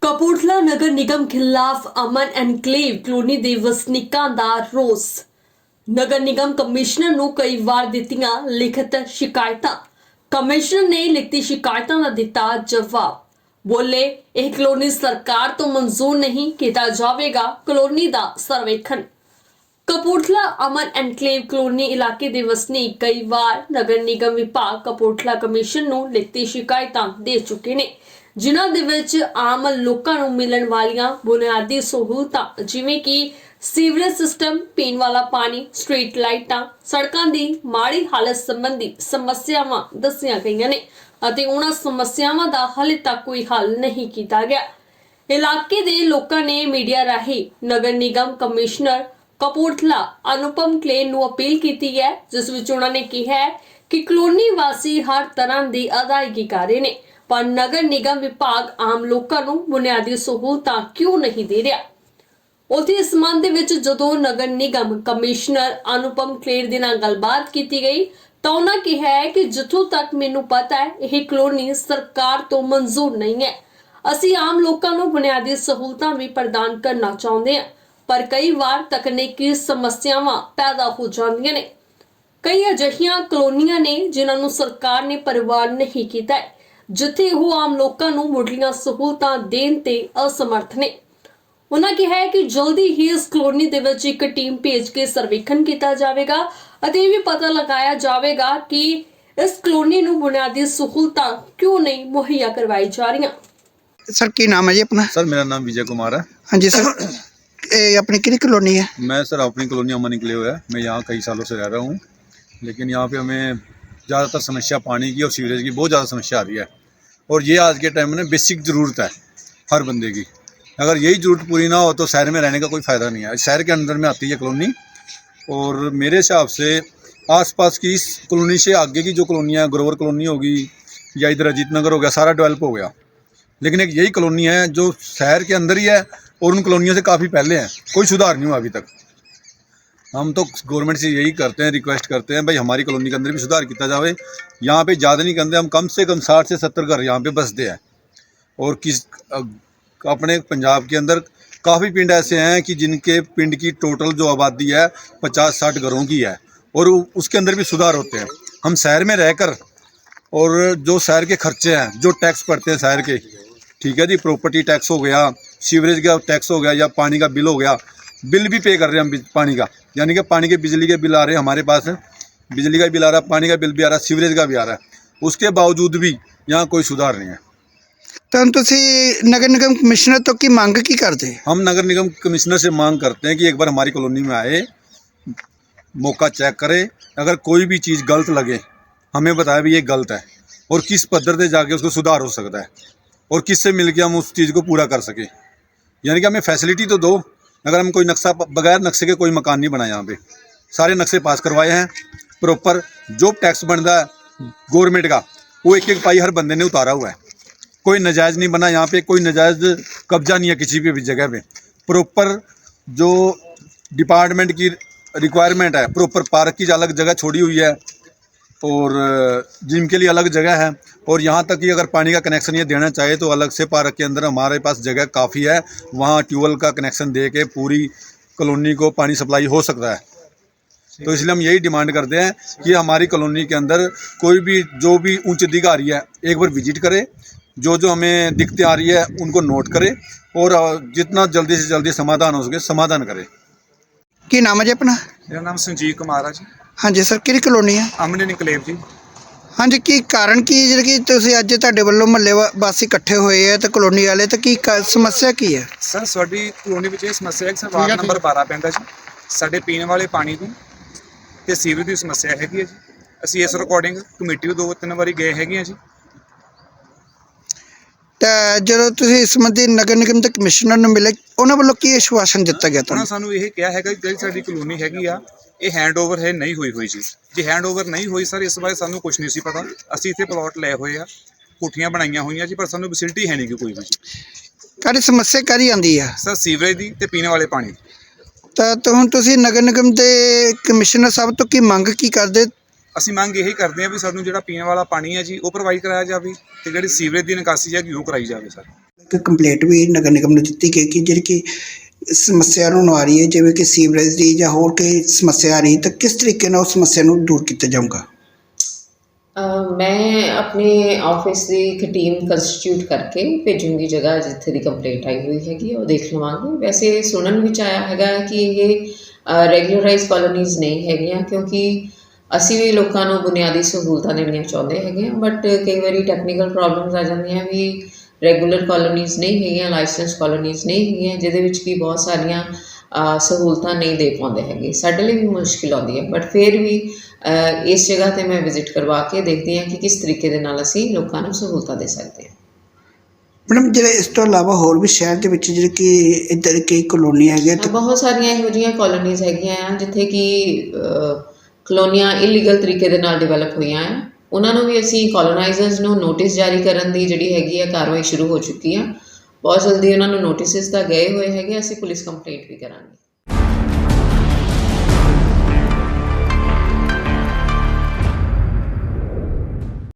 ਕਪੂਰਥਲਾ ਨਗਰ ਨਿਗਮ ਖਿਲਾਫ ਅਮਨ enclave colony ਦੇ ਵਸਨੀਕਾਂ ਦਾ ਰੋਸ। ਨਗਰ ਨਿਗਮ ਕਮਿਸ਼ਨਰ ਨੂੰ ਕਈ ਵਾਰ ਦਿੱਤੀਆਂ ਲਿਖਤ ਸ਼ਿਕਾਇਤਾਂ। ਕਮਿਸ਼ਨਰ ਨੇ ਲਿਖਤੀ ਸ਼ਿਕਾਇਤਾਂ ਦਾ ਦਿੱਤਾ ਜਵਾਬ। ਬੋਲੇ, ਇਹ ਕਲੋਨੀ ਸਰਕਾਰ ਤੋਂ ਮਨਜ਼ੂਰ ਨਹੀਂ ਕੀਤਾ ਜਾਵੇਗਾ, ਕਲੋਨੀ ਦਾ ਸਰਵੇਖਣ। ਕਪੂਰਥਲਾ ਅਮਨ ਐਨਕਲੇਵ ਕਲੋਨੀ ਇਲਾਕੇ ਦੇ ਵਸਨੀਕ ਕਈ ਵਾਰ ਨਗਰ ਨਿਗਮ ਵਿਭਾਗ ਕਪੂਰਥਲਾ ਕਮਿਸ਼ਨ ਨੂੰ ਲਿਖਤੀ ਸ਼ਿਕਾਇਤਾਂ ਦੇ ਚੁੱਕੇ ਨੇ। ਜਿਨ੍ਹਾਂ ਦੇ ਵਿੱਚ ਆਮ ਲੋਕਾਂ ਨੂੰ ਮਿਲਣ ਵਾਲੀਆਂ ਬੁਨਿਆਦੀ ਸਹੂਲਤਾਂ, ਜਿਵੇਂ ਕਿ ਸੀਵਰੇਜ ਸਿਸਟਮ, ਪੀਣ ਵਾਲਾ ਪਾਣੀ, ਸਟਰੀਟ ਲਾਈਟਾਂ, ਸੜਕਾਂ ਦੀ ਮਾੜੀ ਹਾਲਤ ਸੰਬੰਧੀ ਸਮੱਸਿਆਵਾਂ ਦੱਸੀਆਂ ਗਈਆਂ ਨੇ ਅਤੇ ਉਹਨਾਂ ਸਮੱਸਿਆਵਾਂ ਦਾ ਹਾਲੇ ਤੱਕ ਕੋਈ ਹੱਲ ਨਹੀਂ ਕੀਤਾ ਗਿਆ। ਇਲਾਕੇ ਦੇ ਲੋਕਾਂ ਨੇ ਮੀਡੀਆ ਰਾਹੀਂ ਨਗਰ ਨਿਗਮ ਕਮਿਸ਼ਨਰ ਕਪੂਰਥਲਾ ਅਨੁਪਮ ਕਲੇਨ ਨੂੰ ਅਪੀਲ ਕੀਤੀ ਹੈ, ਜਿਸ ਵਿੱਚ ਉਹਨਾਂ ਨੇ ਕਿਹਾ ਹੈ ਕਿ ਕਲੋਨੀ ਵਾਸੀ ਹਰ ਤਰ੍ਹਾਂ ਦੀ ਅਦਾਇਗੀ ਕਰ ਰਹੇ ਨੇ, ਪਰ ਨਗਰ ਨਿਗਮ ਵਿਭਾਗ ਆਮ ਲੋਕਾਂ ਨੂੰ ਬੁਨਿਆਦੀ ਸਹੂਲਤਾਂ ਕਿਉਂ ਨਹੀਂ ਦੇ ਰਿਹਾ? ਉਥੇ ਇਸ ਸੰਬੰਧ ਦੇ ਵਿੱਚ ਜਦੋਂ ਨਗਰ ਨਿਗਮ ਕਮਿਸ਼ਨਰ ਅਨੁਪਮ ਕਲੇਰ ਦੇ ਨਾਲ ਗੱਲਬਾਤ ਕੀਤੀ ਗਈ, ਤਾਂ ਉਹਨਾਂ ਕਿਹਾ ਹੈ ਕਿ ਜਿੱਥੋਂ ਤੱਕ ਮੈਨੂੰ ਪਤਾ ਹੈ, ਇਹ ਕਲੋਨੀ ਸਰਕਾਰ ਤੋਂ ਮਨਜ਼ੂਰ ਨਹੀਂ ਹੈ। ਅਸੀਂ ਆਮ ਲੋਕਾਂ ਨੂੰ ਬੁਨਿਆਦੀ ਸਹੂਲਤਾਂ ਵੀ ਪ੍ਰਦਾਨ ਕਰਨਾ ਚਾਹੁੰਦੇ ਹਾਂ, ਪਰ ਕਈ ਵਾਰ ਤਕਨੀਕੀ ਸਮੱਸਿਆਵਾਂ ਪੈਦਾ ਹੋ ਜਾਂਦੀਆਂ ਨੇ। ਕਈ ਅਜਿਹੀਆਂ ਕਲੋਨੀਆਂ ਨੇ ਜਿਨ੍ਹਾਂ ਨੂੰ ਸਰਕਾਰ ਨੇ ਪਰਿਵਾਰ ਨਹੀਂ ਕੀਤਾ ਹੈ, ਜਿੱਥੇ ਉਹ ਆਮ ਲੋਕਾਂ ਨੂੰ ਮੁੱਢਲੀਆਂ ਸਹੂਲਤਾਂ ਦੇਣ ਤੇ ਅਸਮਰਥ ਨੇ ਉਹਨਾਂ ਕਿਹਾ ਹੈ ਕਿ ਜਲਦੀ ਹੀ ਇਸ ਕਲੋਨੀ ਦੇ ਵਿੱਚ ਇੱਕ ਟੀਮ ਭੇਜ ਕੇ ਸਰਵੇਖਣ ਕੀਤਾ ਜਾਵੇਗਾ ਅਤੇ ਇਹ ਵੀ ਪਤਾ ਲਗਾਇਆ ਜਾਵੇਗਾ ਕਿ ਇਸ ਕਲੋਨੀ ਨੂੰ ਬੁਨਿਆਦੀ ਸਹੂਲਤਾਂ ਕਿਉਂ ਨਹੀਂ ਮੁਹੱਈਆ ਕਰਵਾਈ ਜਾ ਰਹੀਆਂ ਸਰ ਕੀ ਨਾਮ ਹੈ ਜੀ ਆਪਣਾ सर मेरा नाम विजय कुमार है ਹਾਂਜੀ ਸਰ ਇਹ ਆਪਣੀ ਕਿਹੜੀ ਕਲੋਨੀ ਹੈ मैं सर अपनी कॉलोनी अमन निकले हुए है मैं यहाँ कई सालों से रह रहा हूँ लेकिन यहाँ पे हमें ज़्यादातर समस्या पानी की और सीवरेज की, बहुत ज़्यादा समस्या आ रही है। और ये आज के टाइम में बेसिक ज़रूरत है हर बंदे की। अगर यही ज़रूरत पूरी ना हो तो शहर में रहने का कोई फ़ायदा नहीं है। शहर के अंदर में आती है कॉलोनी और मेरे हिसाब से आसपास की इस कॉलोनी से आगे की जो कॉलोनियाँ ग्रोवर कॉलोनी होगी या इधर अजीत नगर हो गया, सारा डेवलप हो गया। लेकिन एक यही कॉलोनी है जो शहर के अंदर ही है और उन कॉलोनियों से काफ़ी पहले है। कोई सुधार नहीं हुआ अभी तक। हम तो गवर्नमेंट से यही करते हैं रिक्वेस्ट करते हैं, भाई हमारी कॉलोनी के अंदर भी सुधार किया जाए यहाँ पे ज़्यादा नहीं करते, हम कम से कम साठ से सत्तर घर यहाँ पे बसते हैं। और किस अपने पंजाब के अंदर काफ़ी पिंड ऐसे हैं कि जिनके पिंड की टोटल जो आबादी है, पचास साठ घरों की है। और उसके अंदर भी सुधार होते हैं। हम शहर में रहकर और जो शहर के खर्चे हैं, जो टैक्स पड़ते हैं शहर के, ठीक है जी प्रॉपर्टी टैक्स हो गया सीवरेज का टैक्स हो गया या पानी का बिल हो गया बिल भी पे कर रहे हैं हम बिज- पानी का यानी कि पानी के बिजली के बिल आ रहे हैं हमारे पास बिजली का बिल आ रहा है पानी का बिल भी आ रहा है सीवरेज का भी आ रहा है उसके बावजूद भी यहाँ कोई सुधार नहीं है ਤਾਂ ਤੁਸੀਂ ਨਗਰ ਨਿਗਮ ਕਮਿਸ਼ਨਰ ਤੋਂ ਕੀ ਮੰਗ ਕੀ ਕਰਦੇ हम नगर निगम कमिश्नर से मांग करते हैं कि एक बार हमारी कॉलोनी में आए मौका चेक करे अगर कोई भी चीज़ गलत लगे हमें बताए भी ये गलत है और किस पद्धर से जाके उसको सुधार हो सकता है और किससे मिल के हम उस चीज़ को पूरा कर सकें यानी कि हमें फैसिलिटी तो दो अगर हम कोई नक्शा बगैर नक्शे के कोई मकान नहीं बना यहाँ पे सारे नक्शे पास करवाए हैं प्रॉपर जो टैक्स बनता है गवर्नमेंट का वो एक एक पाई हर बंदे ने उतारा हुआ है कोई नजायज़ नहीं बना यहाँ पे कोई नजायज़ कब्जा नहीं है किसी भी भी जगह पे प्रॉपर जो डिपार्टमेंट की रिक्वायरमेंट है प्रॉपर पार्क की अलग जगह छोड़ी हुई है और जिम के लिए अलग जगह है। और यहाँ तक कि अगर पानी का कनेक्शन ये देना चाहे तो अलग से पार्क के अंदर हमारे पास जगह काफ़ी है। वहाँ ट्यूबवेल का कनेक्शन दे के पूरी कॉलोनी को पानी सप्लाई हो सकता है। तो इसलिए हम यही डिमांड करते हैं कि हमारी कॉलोनी के अंदर कोई भी, जो भी उच्च अधिकारी है, एक बार विज़िट करे। जो जो हमें दिक्कतें आ रही है, उनको नोट करे। और जितना जल्दी से जल्दी समाधान हो सके, समाधान करे। ਕੀ ਨਾਮ ਹੈ ਜੀ ਆਪਣਾ? ਮੇਰਾ ਨਾਮ ਸੰਜੀਵ ਕੁਮਾਰ ਆ ਜੀ। ਹਾਂਜੀ ਸਰ ਕਿਹੜੀ ਕਲੋਨੀ ਹੈ ਅਮਨ ਨਿਕਲੇਵ ਜੀ। ਹਾਂਜੀ ਕੀ ਕਾਰਨ ਕੀ ਜਿਹੜਾ ਕਿ ਤੁਸੀਂ ਅੱਜ ਤੁਹਾਡੇ ਵੱਲੋਂ ਮਹੱਲੇ ਵਾਸੀ ਇਕੱਠੇ ਹੋਏ ਆ ਤੇ ਕਲੋਨੀ ਵਾਲੇ ਤੇ ਕੀ ਕ- ਸਮੱਸਿਆ ਕੀ ਹੈ? ਸਰ ਸਾਡੀ ਕਲੋਨੀ ਵਿੱਚ ਇਹ ਸਮੱਸਿਆ ਹੈ ਕਿ ਸਰ ਵਾਰਡ ਨੰਬਰ 12 ਪੈਂਦਾ ਜੀ। ਸਾਡੇ ਪੀਣ ਵਾਲੇ ਪਾਣੀ ਦੀ ਤੇ ਸੀਵਰੇਜ ਦੀ ਸਮੱਸਿਆ ਹੈਗੀ ਹੈ ਜੀ। ਅਸੀਂ ਇਸ ਰਿਕਾਰਡਿੰਗ ਕਮੇਟੀ ਨੂੰ ਦੋ ਤਿੰਨ ਵਾਰੀ ਗਏ ਹੈਗੇ ਆ ਜੀ। ਤਾਂ ਜਦੋਂ ਤੁਸੀਂ ਇਸ ਸੰਬੰਧੀ ਨਗਰ ਨਿਗਮ ਦੇ ਕਮਿਸ਼ਨਰ ਨੂੰ ਮਿਲੇ ਉਹਨਾਂ ਵੱਲੋਂ ਕੀ ਆਸ਼ਵਾਸਨ ਦਿੱਤਾ ਗਿਆ ਉਹਨਾਂ ਤੁਹਾਨੂੰ? ਸਾਨੂੰ ਇਹ ਕਿਹਾ ਹੈਗਾ ਕਿ ਜਿਹੜੀ ਸਾਡੀ ਕਲੋਨੀ ਹੈਗੀ ਆ ਇਹ ਹੈਂਡਓਵਰ ਹੈ ਨਹੀਂ ਹੋਈ ਹੋਈ ਜੀ। ਜੇ ਹੈਂਡਓਵਰ ਨਹੀਂ ਹੋਈ ਸਰ ਇਸ ਬਾਰੇ ਸਾਨੂੰ ਕੁਝ ਨਹੀਂ ਸੀ ਪਤਾ। ਅਸੀਂ ਇੱਥੇ ਪਲਾਟ ਲਏ ਹੋਏ ਆ ਕੋਠੀਆਂ ਬਣਾਈਆਂ ਹੋਈਆਂ ਜੀ ਪਰ ਸਾਨੂੰ ਫੈਸਿਲਿਟੀ ਹੈ ਨਹੀਂ ਗੀ ਕੋਈ ਵੀ ਜੀ। ਕਾਹਦੀ ਸਮੱਸਿਆ ਕਾਹਦੀ ਆਂਦੀ ਆ? ਸਰ ਸੀਵਰੇਜ ਦੀ ਤੇ ਪੀਣ ਵਾਲੇ ਪਾਣੀ ਦੀ। ਤਾਂ ਤਾਂ ਹੁਣ ਤੁਸੀਂ ਨਗਰ ਨਿਗਮ ਦੇ ਕਮਿਸ਼ਨਰ ਸਾਹਿਬ ਤੋਂ ਕੀ ਮੰਗ ਕੀ ਕਰਦੇ? ਅਸੀਂ ਮੰਗ ਇਹੀ ਕਰਦੇ ਹਾਂ ਵੀ ਸਾਨੂੰ ਜਿਹੜਾ ਪੀਣ ਵਾਲਾ ਪਾਣੀ ਹੈ ਜੀ ਉਹ ਪ੍ਰੋਵਾਈਡ ਕਰਾਇਆ ਜਾਵੇ ਤੇ ਜਿਹੜੀ ਸੀਵਰੇਜ ਦੀ ਨਿਕਾਸੀ ਹੈਗੀ ਉਹ ਕਰਾਈ ਜਾਵੇ ਸਰ। ਇੱਕ ਕੰਪਲੇਂਟ ਵੀ ਨਗਰ ਨਿਗਮ ਨੂੰ ਦਿੱਤੀ ਗਈ ਕਿ ਜਿਹੜੀ ਕਿ ਸਮੱਸਿਆ ਨੂੰ ਆ ਰਹੀ ਹੈ ਜਿਵੇਂ ਕਿ ਸੀਵਰੇਜ ਦੀ ਜਾਂ ਹੋਰ ਕੋਈ ਸਮੱਸਿਆ ਆ ਰਹੀ ਤਾਂ ਕਿਸ ਤਰੀਕੇ ਨਾਲ ਉਸ ਸਮੱਸਿਆ ਨੂੰ ਦੂਰ ਕੀਤਾ ਜਾਊਗਾ? ਮੈਂ ਆਪਣੇ ਆਫਿਸ ਦੀ ਇੱਕ ਟੀਮ ਕੰਸਟੀਟਿਊਟ ਕਰਕੇ ਭੇਜੂੰਗੀ ਜਗ੍ਹਾ ਜਿੱਥੇ ਦੀ ਕੰਪਲੇਂਟ ਆਈ ਹੋਈ ਹੈਗੀ ਉਹ ਦੇਖ ਲਵਾਂਗੇ। ਵੈਸੇ ਸੁਣਨ ਵਿੱਚ ਆਇਆ ਹੈਗਾ ਕਿ ਇਹ ਰੈਗੂਲਰਾਈਜ਼ ਕਾਲੋਨੀਜ਼ ਨਹੀਂ ਹੈਗੀਆਂ ਕਿਉਂਕਿ ਅਸੀਂ ਵੀ ਲੋਕਾਂ ਨੂੰ ਬੁਨਿਆਦੀ ਸਹੂਲਤਾਂ ਦੇਣੀਆਂ ਚਾਹੁੰਦੇ ਹੈਗੇ ਬਟ ਕਈ ਵਾਰੀ ਟੈਕਨੀਕਲ ਪ੍ਰੋਬਲਮਸ ਆ ਜਾਂਦੀਆਂ ਵੀ ਰੈਗੂਲਰ ਕਾਲੋਨੀਜ਼ ਨਹੀਂ ਹੈਗੀਆਂ ਲਾਇਸੈਂਸ ਕਾਲੋਨੀਜ਼ ਨਹੀਂ ਹੈਗੀਆਂ ਜਿਹਦੇ ਵਿੱਚ ਕੀ ਬਹੁਤ ਸਾਰੀਆਂ ਸਹੂਲਤਾਂ ਨਹੀਂ ਦੇ ਪਾਉਂਦੇ ਹੈਗੇ। ਸਾਡੇ ਲਈ ਵੀ ਮੁਸ਼ਕਿਲ ਆਉਂਦੀ ਹੈ ਬਟ ਫਿਰ ਵੀ ਇਸ ਜਗ੍ਹਾ ਤੇ ਮੈਂ ਵਿਜ਼ਿਟ ਕਰਵਾ ਕੇ ਦੇਖਦੀ ਹਾਂ ਕਿ ਕਿਸ ਤਰੀਕੇ ਦੇ ਨਾਲ ਅਸੀਂ ਲੋਕਾਂ ਨੂੰ ਸਹੂਲਤਾਂ ਦੇ ਸਕਦੇ ਹਾਂ। ਮੈਡਮ ਜਿਹੜੇ ਇਸ ਤੋਂ ਇਲਾਵਾ ਹੋਰ ਵੀ ਸ਼ਹਿਰ ਦੇ ਵਿੱਚ ਜਿਹੜੇ ਕਿ ਇੱਧਰ ਕਈ ਕਲੋਨੀ ਹੈਗੇ ਤੇ ਬਹੁਤ ਸਾਰੀਆਂ ਇਹੋ ਜਿਹੀਆਂ ਕਾਲੋਨੀਜ਼ ਹੈਗੀਆਂ ਜਿੱਥੇ ਕਿ ਕਲੋਨੀਆਂ ਇਲੀਗਲ ਤਰੀਕੇ ਦੇ ਨਾਲ ਡਿਵੈਲਪ ਹੋਈਆਂ ਆ ਉਹਨਾਂ ਨੂੰ ਵੀ ਅਸੀਂ ਕਲੋਨਾਈਜ਼ਰਸ ਨੂੰ ਨੋਟਿਸ ਜਾਰੀ ਕਰਨ ਦੀ ਜਿਹੜੀ ਹੈਗੀ ਆ ਕਾਰਵਾਈ ਸ਼ੁਰੂ ਹੋ ਚੁੱਕੀ ਆ। ਬਹੁਤ ਜਲਦੀ ਉਹਨਾਂ ਨੂੰ ਨੋਟਿਸਸ ਤਾਂ ਗਏ ਹੋਏ ਹੈਗੇ, ਅਸੀਂ ਪੁਲਿਸ ਕੰਪਲੇਂਟ ਵੀ ਕਰਾਂਗੇ।